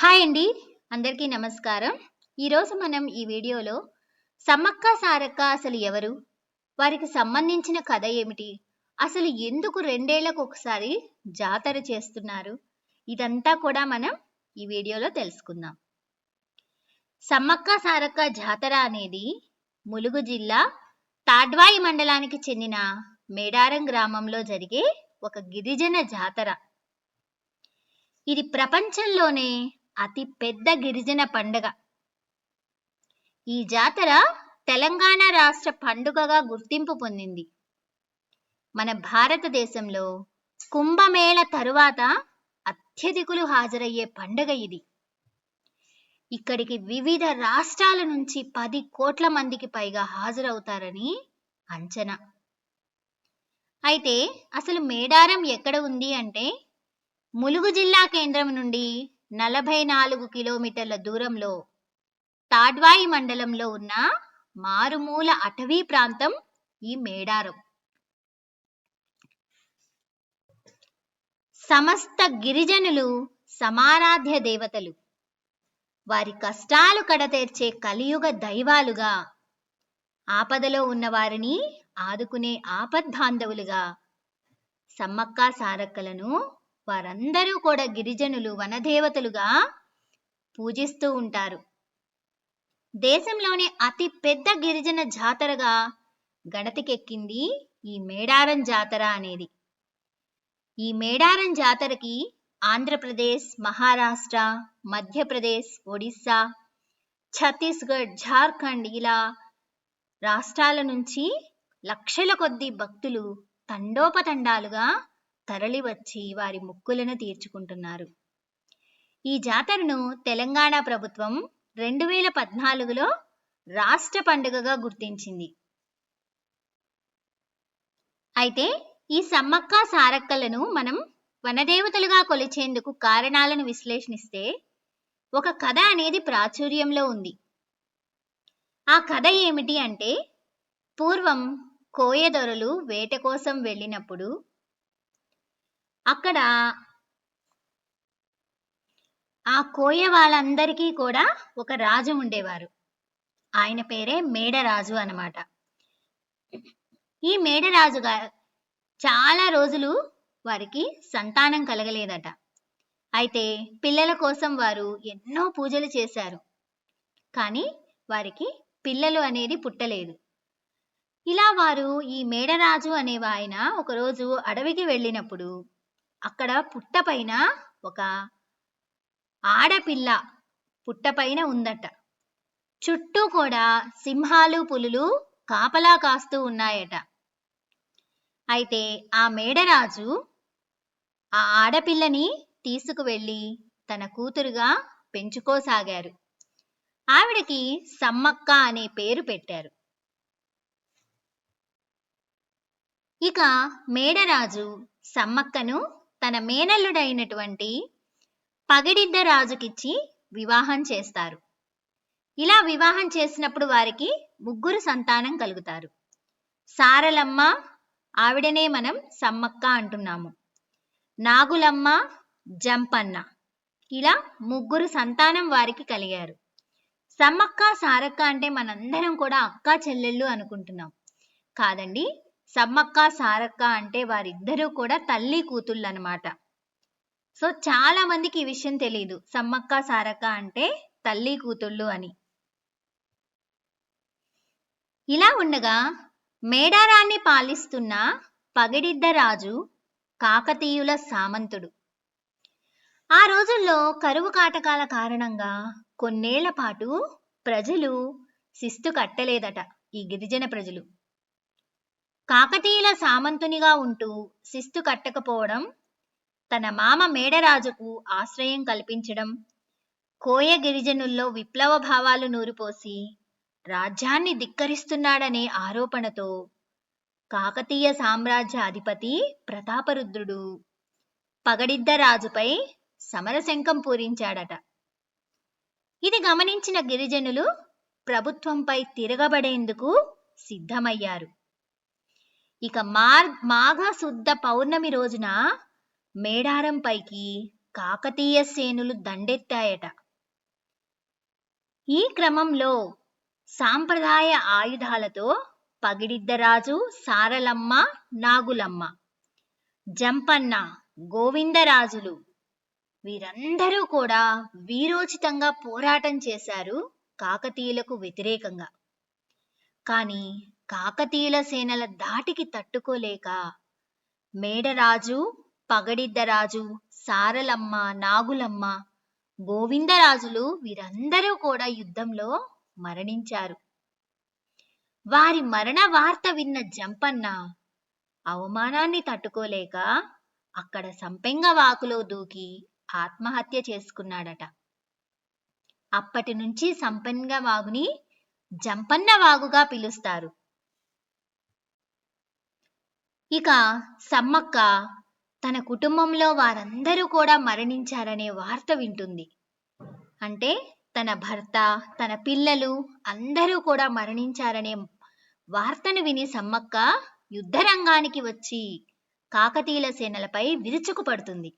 Hi అండి అందరికీ నమస్కారం. ఈరోజు మనం ఈ వీడియోలో సమ్మక్క సారక్క అసలు ఎవరు? వారికి సంబంధించిన కథ ఏమిటి? అసలు ఎందుకు రెండేళ్ళకు ఒకసారి జాతర చేస్తున్నారు? ఇదంతా కూడా మనం ఈ వీడియోలో తెలుసుకుందాం. సమ్మక్క సారక్క జాతర అనేది ములుగు జిల్లా తాడ్వాయి మండలానికి చెందిన మేడారం గ్రామంలో జరిగే ఒక గిరిజన జాతర. ఇది ప్రపంచంలోనే అతి పెద్ద గిరిజన పండుగ. ఈ జాతర తెలంగాణ రాష్ట్ర పండుగగా గుర్తింపు పొందింది. మన భారతదేశంలో కుంభమేళ తరువాత అత్యధికులు హాజరయ్యే పండుగ ఇది. ఇక్కడికి వివిధ రాష్ట్రాల నుంచి పది కోట్ల మందికి పైగా హాజరవుతారని అంచనా. అయితే అసలు మేడారం ఎక్కడ ఉంది అంటే ములుగు జిల్లా కేంద్రం నుండి నలభై నాలుగు కిలోమీటర్ల దూరంలో తాడ్వాయి మండలంలో ఉన్న మారుమూల అటవీ ప్రాంతం ఈ మేడారం. సమస్త గిరిజనులు సమారాధ్య దేవతలు. వారి కష్టాలు కడతీర్చే కలియుగ దైవాలుగా ఆపదలో ఉన్న వారిని ఆదుకునే ఆపద్బాంధవులుగా సమ్మక్క సారక్కలను వారందరూ కూడా గిరిజనులు వనదేవతలుగా పూజిస్తూ ఉంటారు. దేశంలోనే అతి పెద్ద గిరిజన జాతరగా గణతికెక్కింది ఈ మేడారం జాతర అనేది. ఈ మేడారం జాతరకి ఆంధ్రప్రదేశ్ మహారాష్ట్ర మధ్యప్రదేశ్ ఒడిస్సా ఛత్తీస్గఢ్ జార్ఖండ్ ఇలా రాష్ట్రాల నుంచి లక్షల కొద్ది భక్తులు తండోపతండాలుగా తరలివచ్చి వారి మొక్కులను తీర్చుకుంటున్నారు. ఈ జాతరను తెలంగాణ ప్రభుత్వం రెండు వేల పద్నాలుగులో రాష్ట్ర పండుగగా గుర్తించింది. అయితే ఈ సమ్మక్క సారక్కలను మనం వనదేవతలుగా కొలిచేందుకు కారణాలను విశ్లేషిస్తే ఒక కథ అనేది ప్రాచుర్యంలో ఉంది. ఆ కథ ఏమిటి అంటే పూర్వం కోయదొరలు వేట కోసం వెళ్ళినప్పుడు అక్కడ ఆ కోయ వాళ్ళందరికీ కూడా ఒక రాజు ఉండేవారు. ఆయన పేరే మేడరాజు అన్నమాట. ఈ మేడరాజు గారు చాలా రోజులు వారికి సంతానం కలగలేదట. అయితే పిల్లల కోసం వారు ఎన్నో పూజలు చేశారు. కానీ వారికి పిల్లలు అనేది పుట్టలేదు. ఇలా వారు ఈ మేడరాజు అనే ఆయన ఒకరోజు అడవికి వెళ్ళినప్పుడు అక్కడ పుట్టపైన ఒక ఆడపిల్ల పుట్టపైన ఉందట. చుట్టూ కూడా సింహాలు పులులు కాపలా కాస్తూ ఉన్నాయట. అయితే ఆ మేడరాజు ఆ ఆడపిల్లని తీసుకువెళ్ళి తన కూతురుగా పెంచుకోసాగారు. ఆవిడకి సమ్మక్క అనే పేరు పెట్టారు. ఇక మేడరాజు సమ్మక్కను తన మేనల్లుడైనటువంటి పగిడిద్ద రాజుకిచ్చి వివాహం చేస్తారు. ఇలా వివాహం చేసినప్పుడు వారికి ముగ్గురు సంతానం కలుగుతారు. సారలమ్మ ఆవిడనే మనం సమ్మక్క అంటున్నాము. నాగులమ్మ జంపన్న. ఇలా ముగ్గురు సంతానం వారికి కలిగారు. సమ్మక్క సారక్క అంటే మనందరం కూడా అక్క చెల్లెళ్ళు అనుకుంటున్నాం. కాదండి సమ్మక్క సారక్క అంటే వారిద్దరూ కూడా తల్లి కూతుళ్ళు అనమాట సో చాలా మందికి ఈ విషయం తెలియదు సమ్మక్క సారక్క అంటే తల్లి కూతుళ్ళు అని. ఇలా ఉండగా మేడారాన్ని పాలిస్తున్న పగిడిద్ద రాజు కాకతీయుల సామంతుడు. ఆ రోజుల్లో కరువు కాటకాల కారణంగా కొన్నేళ్ళ పాటు ప్రజలు శిస్తు కట్టలేదట ఈ గిరిజన ప్రజలు. కాకతీయుల సామంతునిగా ఉంటూ శిస్తు కట్టకపోవడం తన మామ మేడరాజుకు ఆశ్రయం కల్పించడం కోయ గిరిజనుల్లో విప్లవ భావాలు నూరిపోసి రాజ్యాన్ని ధిక్కరిస్తున్నాడనే ఆరోపణతో కాకతీయ సామ్రాజ్య అధిపతి ప్రతాపరుద్రుడు పగడిద్ద రాజుపై సమరశంఖం పూరించాడట. ఇది గమనించిన గిరిజనులు ప్రభుత్వంపై తిరగబడేందుకు సిద్ధమయ్యారు. ఇక మార్ మాఘ శుద్ధ పౌర్ణమి రోజున మేడారం పైకి కాకతీయ సేనులు దండెత్తాయట. ఈ క్రమంలో సాంప్రదాయ ఆయుధాలతో పగిడిద్దరాజు సారలమ్మ నాగులమ్మ జంపన్న గోవిందరాజులు వీరందరూ కూడా వీరోచితంగా పోరాటం చేశారు కాకతీయులకు వ్యతిరేకంగా. కానీ కాకతీయుల సేనల దాటికి తట్టుకోలేక మేడరాజు పగడిద్దరాజు సారలమ్మ నాగులమ్మ గోవిందరాజులు వీరందరూ కూడా యుద్ధంలో మరణించారు. వారి మరణ వార్త విన్న జంపన్న అవమానాన్ని తట్టుకోలేక అక్కడ సంపెంగ వాకులో దూకి ఆత్మహత్య చేసుకున్నాడట. అప్పటి నుంచి సంపెంగ వాగుని జంపన్న వాగుగా పిలుస్తారు. ఇక సమ్మక్క తన కుటుంబంలో వారందరూ కూడా మరణించారనే వార్త వింటుంది. అంటే తన భర్త తన పిల్లలు అందరూ కూడా మరణించారనే వార్తను విని సమ్మక్క యుద్ధరంగానికి వచ్చి కాకతీయుల సేనలపై విరుచుకుపడుతుంది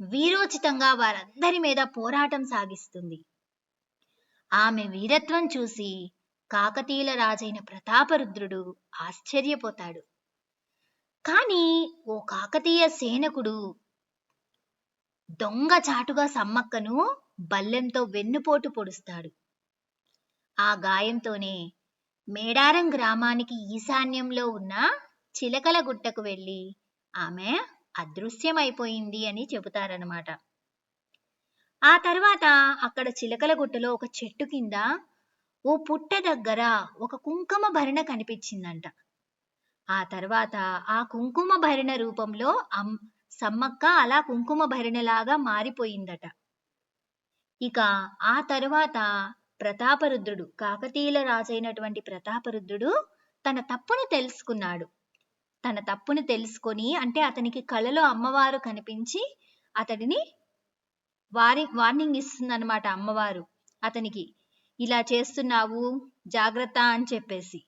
వీరోచితంగా వారందరి మీద పోరాటం సాగిస్తుంది. ఆమె వీరత్వం చూసి కాకతీయుల రాజైన ప్రతాపరుద్రుడు ఆశ్చర్యపోతాడు. కానీ ఓ కాకతీయ సేనకుడు దొంగ చాటుగా సమ్మక్కను బల్లెంతో వెన్నుపోటు పొడుస్తాడు. ఆ గాయంతోనే మేడారం గ్రామానికి ఈశాన్యంలో ఉన్న చిలకల గుట్టకు వెళ్ళి ఆమె అదృశ్యమైపోయింది అని చెబుతారనమాట ఆ తర్వాత అక్కడ చిలకల గుట్టలో ఒక చెట్టు కింద ఓ పుట్ట దగ్గర ఒక కుంకుమ భరణ కనిపించిందంట. ఆ తర్వాత ఆ కుంకుమ భరణ రూపంలో అమ్ సమ్మక్క అలా కుంకుమ భరిణలాగా మారిపోయిందట. ఇక ఆ తరువాత ప్రతాపరుద్రుడు కాకతీయుల రాజైనటువంటి ప్రతాపరుద్రుడు తన తప్పును తెలుసుకున్నాడు. తన తప్పును తెలుసుకొని అంటే అతనికి కళలో అమ్మవారు కనిపించి అతడిని వారి వార్నింగ్ ఇస్తుందన్నమాట అమ్మవారు. అతనికి ఇలా చేస్తున్నావు జాగ్రత్త అని చెప్పేసి.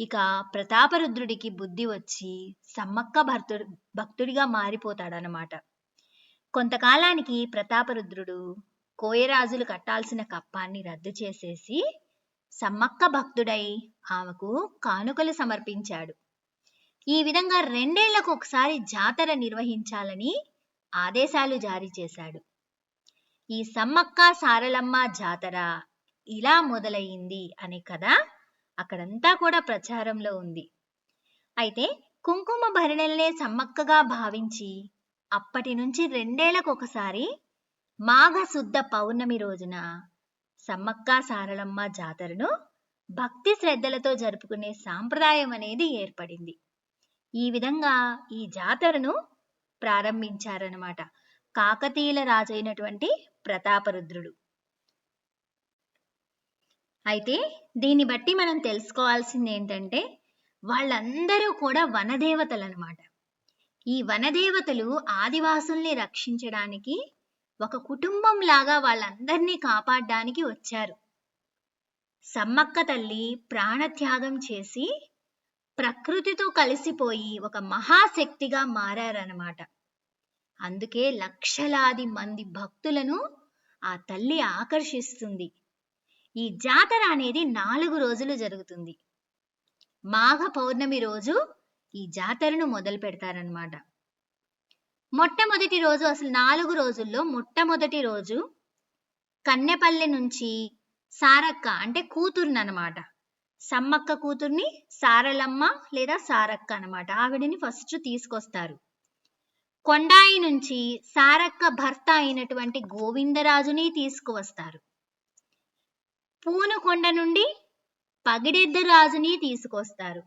ఇక ప్రతాపరుద్రుడికి బుద్ధి వచ్చి సమ్మక్క భర్తుడు భక్తుడిగా మారిపోతాడనమాట కొంతకాలానికి ప్రతాపరుద్రుడు కోయరాజులు కట్టాల్సిన కప్పాన్ని రద్దు చేసేసి సమ్మక్క భక్తుడై ఆమెకు కానుకలు సమర్పించాడు. ఈ విధంగా రెండేళ్ళకు ఒకసారి జాతర నిర్వహించాలని ఆదేశాలు జారీ చేశాడు. ఈ సమ్మక్క సారలమ్మ జాతర ఇలా మొదలయ్యింది అనే కథ అక్కడంతా కూడా ప్రచారంలో ఉంది. అయితే కుంకుమ భరణలనే సమ్మక్కగా భావించి అప్పటి నుంచి రెండేళ్ళకు ఒకసారి మాఘ శుద్ధ పౌర్ణమి రోజున సమ్మక్క సారలమ్మ జాతరను భక్తి శ్రద్ధలతో జరుపుకునే సాంప్రదాయం అనేది ఏర్పడింది. ఈ విధంగా ఈ జాతరను ప్రారంభించారనమాట కాకతీయుల రాజైనటువంటి ప్రతాపరుద్రుడు. అయితే దీన్ని బట్టి మనం తెలుసుకోవాల్సింది ఏంటంటే వాళ్ళందరూ కూడా వనదేవతలు అనమాట ఈ వనదేవతలు ఆదివాసుల్ని రక్షించడానికి ఒక కుటుంబం లాగా వాళ్ళందరినీ కాపాడడానికి వచ్చారు. సమ్మక్క తల్లి ప్రాణత్యాగం చేసి ప్రకృతితో కలిసిపోయి ఒక మహాశక్తిగా మారారనమాట. అందుకే లక్షలాది మంది భక్తులను ఆ తల్లి ఆకర్షిస్తుంది. ఈ జాతర అనేది నాలుగు రోజులు జరుగుతుంది. మాఘ పౌర్ణమి రోజు ఈ జాతరను మొదలు పెడతారనమాట మొట్టమొదటి రోజు అసలు నాలుగు రోజుల్లో మొట్టమొదటి రోజు కన్నెపల్లి నుంచి సారక్క అంటే కూతుర్ని అనమాట సమ్మక్క కూతుర్ని సారలమ్మ లేదా సారక్క అన్నమాట. ఆవిడని ఫస్ట్ తీసుకొస్తారు. కొండాయి నుంచి సారక్క భర్త అయినటువంటి గోవిందరాజుని తీసుకువస్తారు. పూనుకొండ నుండి పగిడెద్దరాజుని తీసుకొస్తారు.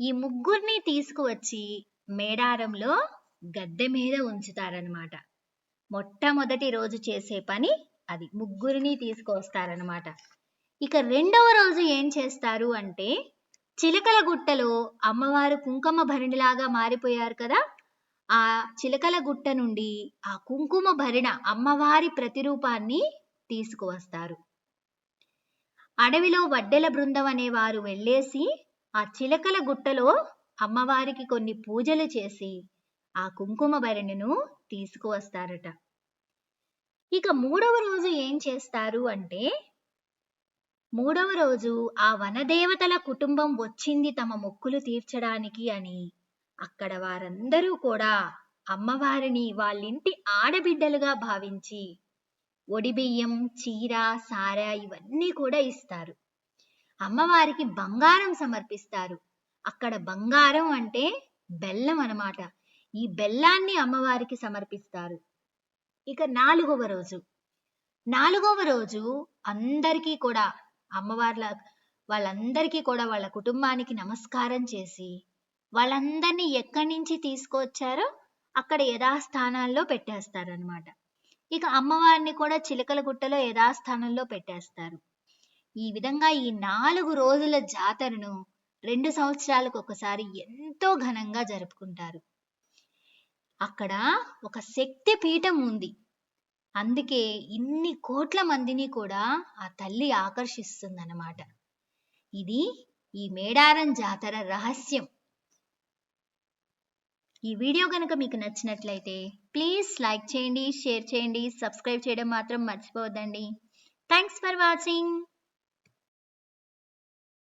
ఈ ముగ్గురిని తీసుకువచ్చి మేడారంలో గద్దె మీద ఉంచుతారనమాట మొట్టమొదటి రోజు చేసే పని అది ముగ్గురిని తీసుకొస్తారనమాట ఇక రెండవ రోజు ఏం చేస్తారు అంటే చిలకల గుట్టలో అమ్మవారు కుంకుమ భరణిలాగా మారిపోయారు కదా ఆ చిలకల గుట్ట నుండి ఆ కుంకుమ భరిణ అమ్మవారి ప్రతిరూపాన్ని తీసుకువస్తారు. అడవిలో వడ్డెల బృందం అనేవారు వెళ్ళేసి ఆ చిలకల గుట్టలో అమ్మవారికి కొన్ని పూజలు చేసి ఆ కుంకుమ భరణిను తీసుకువస్తారట. ఇక మూడవ రోజు ఏం చేస్తారు అంటే మూడవ రోజు ఆ వనదేవతల కుటుంబం వచ్చింది తమ మొక్కులు తీర్చడానికి అని అక్కడ వారందరూ కూడా అమ్మవారిని వాళ్ళింటి ఆడబిడ్డలుగా భావించి ఒడిబియ్యం చీర సార ఇవన్నీ కూడా ఇస్తారు. అమ్మవారికి బంగారం సమర్పిస్తారు. అక్కడ బంగారం అంటే బెల్లం అనమాట ఈ బెల్లాన్ని అమ్మవారికి సమర్పిస్తారు. ఇక నాలుగవ రోజు. నాలుగవ రోజు అందరికీ కూడా అమ్మవార్ల వాళ్ళందరికీ కూడా వాళ్ళ కుటుంబానికి నమస్కారం చేసి వాళ్ళందరినీ ఎక్కడి నుంచి తీసుకొచ్చారో అక్కడ యథాస్థానాల్లో పెట్టేస్తారనమాట ఇక అమ్మవారిని కూడా చిలకల గుట్టలో యథాస్థానంలో పెట్టేస్తారు. ఈ విధంగా ఈ నాలుగు రోజుల జాతరను రెండు సంవత్సరాలకు ఒకసారి ఎంతో ఘనంగా జరుపుకుంటారు. అక్కడ ఒక శక్తి పీఠం ఉంది. అందుకే ఇన్ని కోట్ల మందిని కూడా ఆ తల్లి ఆకర్షిస్తుందన్నమాట. ఇది ఈ మేడారం జాతర రహస్యం. ఈ వీడియో కనుక మీకు నచ్చినట్లయితే ప్లీజ్ లైక్ చేయండి షేర్ చేయండి సబ్స్క్రైబ్ చేయడం మాత్రం మర్చిపోవద్దండి. Thanks for watching